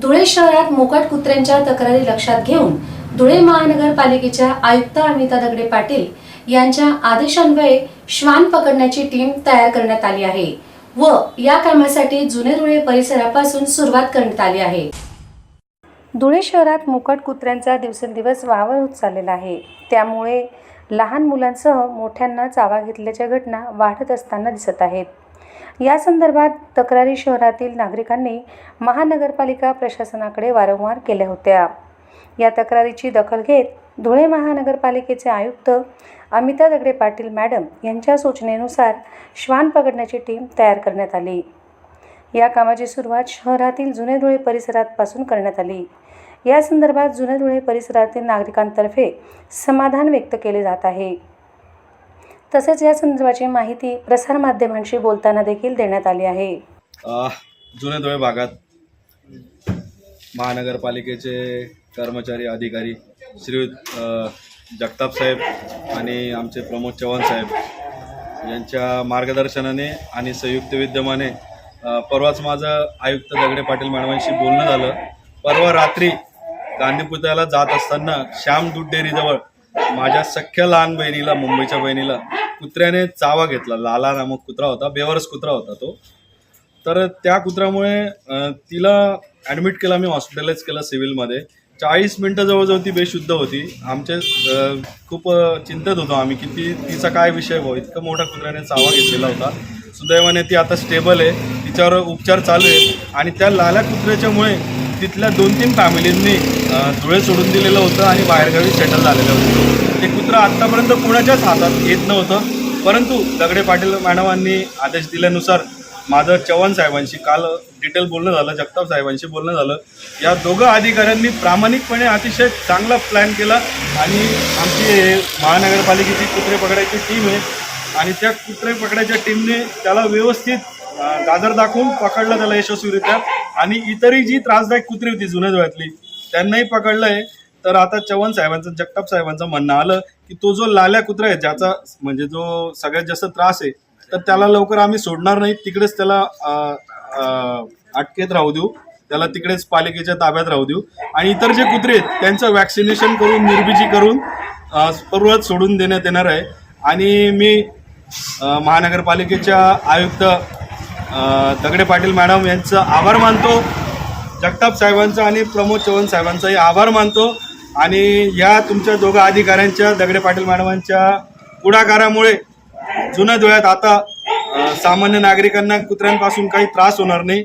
धुळे शहरात मोकाट कुत्र्यांच्या तक्रारी लक्षात घेऊन धुळे महानगरपालिकेच्या आयुक्त अमिता दगडे पाटील यांच्या आदेशान्वये श्वान पकडण्याची टीम तयार करण्यात आली आहे व या कामासाठी जुने धुळे परिसरापासून सुरुवात करण्यात आली आहे. धुळे शहरात मोकाट कुत्र्यांचा दिवसेंदिवस वावर होत चाललेला आहे. त्यामुळे लहान मुलांसह मोठ्यांना चावा घेतल्याच्या घटना वाढत असताना दिसत आहेत. या संदर्भात तक्रारी शहरातील नागरिकांनी महानगरपालिका प्रशासनाकडे वारंवार केल्या होत्या. या तक्रारीची दखल घेत धुळे महानगरपालिकेचे आयुक्त अमिता दगडे पाटील मॅडम यांच्या सूचनेनुसार श्वान पकडण्याची टीम तयार करण्यात आली. या कामाची सुरुवात शहरातील जुने धुळे परिसरापासून करण्यात आली. या संदर्भात जुने धुळे परिसरातील नागरिकांतर्फे समाधान व्यक्त केले जात आहे. तसेच या संदर्भाची माहिती प्रसारमाध्यमांशी बोलताना देखील देण्यात आली आहे. जुने धुळे भागात महानगरपालिकेचे कर्मचारी अधिकारी श्री जगताप साहेब आणि आमचे प्रमोद चव्हाण साहेब यांच्या मार्गदर्शनाने आणि संयुक्त विद्यमाने परवाच माझं आयुक्त दगडे पाटील मॅडमांशी बोलणं झालं. परवा रात्री गांधी पुतळ्याला जात असताना श्याम दूध डेअरीजवळ माझ्या सख्ख्या लहान बहिणीला मुंबईच्या बहिणीला कुत्र्याने चावा घेतला. लाला नामक कुत्रा होता बेवरस कुत्रा होता तो. तर त्या कुत्र्यामुळे तिला ॲडमिट केलं मी हॉस्पिटलाइज केलं सिव्हिलमध्ये चाळीस मिनटं जवळजवळ ती बेशुद्ध होती. आमचे खूप चिंतेत चिंतित होतो आम्ही की ती तिचा काय विषय हो इतकं मोठ्या कुत्र्याने चावा घेतलेला होता. सुदैवाने ती आता स्टेबल आहे. तिच्यावर उपचार चालू आहे. आणि त्या लाल्या कुत्र्याच्यामुळे तिथल्या दोन तीन फॅमिलींनी धुळे सोडून दिलेलं होतं आणि बाहेरगावी सेटल झालेलं होतं. ते कुत्रं आत्तापर्यंत कोणाच्याच हातात येत नव्हतं. परंतु दगडे पाटील मॅडमांनी आदेश दिल्यानुसार माझं चव्हाण साहेबांशी काल डिटेल बोलणं झालं जगताप साहेबांशी बोलणं झालं. या दोघं अधिकाऱ्यांनी प्रामाणिकपणे अतिशय चांगला प्लॅन केला आणि आमची महानगरपालिकेची कुत्रे पकडायची टीम आहे आणि त्या कुत्रे पकडायच्या टीमने त्याला व्यवस्थित दादर दाखवून पकडलं त्याला यशस्वीरित्या. आणि इतरही जी त्रासदायक कुत्री होती जुन्या धुळ्यातली त्यांनाही पकडलं आहे तर आता चव्हाण साहेबांचं जगताप साहेबांचं म्हणणं आलं की तो जो लाल्या कुत्रा आहे ज्याचा म्हणजे जो सगळ्यात जास्त त्रास आहे तर त्याला लवकर आम्ही सोडणार नाही. तिकडेच त्याला अटकेत राहू देऊ. त्याला तिकडेच पालिकेच्या ताब्यात राहू देऊ. आणि इतर जे कुत्रे आहेत त्यांचं वॅक्सिनेशन करून निर्भिजी करून परत सोडून देण्यात येणार आहे. आणि मी महानगरपालिकेच्या आयुक्त दगडे पाटील मॅडम यांचं आभार मानतो. जगताप साहेबांचा आणि प्रमोद चव्हाण साहेबांचाही आभार मानतो. आणि या तुमच्या दोघा अधिकाऱ्यांच्या दगडे पाटील मॅडमांच्या पुढाकारामुळे जुन्या धुळ्यात आता सामान्य नागरिकांना कुत्र्यांपासून काही त्रास होणार नाही.